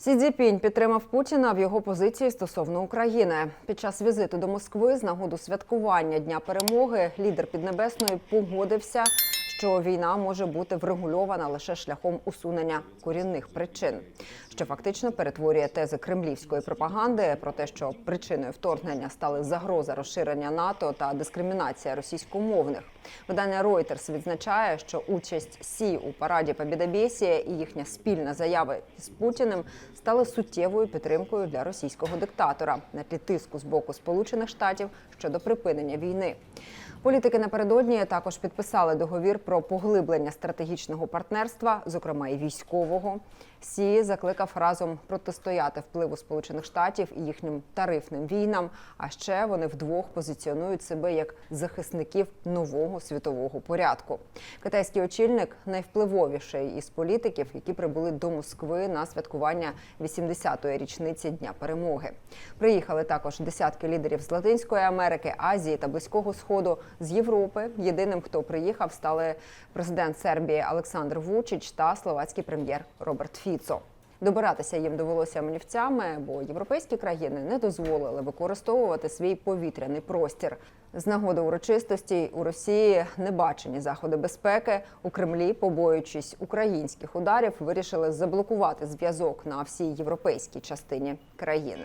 Сі Цзіпінь підтримав Путіна в його позиції стосовно України. Під час візиту до Москви з нагоду святкування Дня перемоги лідер Піднебесної погодився, що війна може бути врегульована лише шляхом усунення корінних причин, що фактично перетворює тези кремлівської пропаганди про те, що причиною вторгнення стали загроза розширення НАТО та дискримінація російськомовних. Видання Reuters відзначає, що участь Сі у параді Побєдобєсія і їхня спільна заява з Путіним стали суттєвою підтримкою для російського диктатора на тлі тиску з боку Сполучених Штатів щодо припинення війни. Політики напередодні також підписали договір про поглиблення стратегічного партнерства, зокрема і військового. Сі закликав разом протистояти впливу Сполучених Штатів і їхнім тарифним війнам. А ще вони вдвох позиціонують себе як захисників нового світового порядку. Китайський очільник найвпливовіший із політиків, які прибули до Москви на святкування 80-ї річниці Дня перемоги. Приїхали також десятки лідерів з Латинської Америки, Азії та Близького Сходу з Європи. Єдиним, хто приїхав, стали президент Сербії Олександр Вучич та словацький прем'єр Роберт Фіцо. Добиратися їм довелося манівцями, бо європейські країни не дозволили використовувати свій повітряний простір. З нагоди урочистості у Росії небачені заходи безпеки у Кремлі, побоюючись українських ударів, вирішили заблокувати зв'язок на всій європейській частині країни.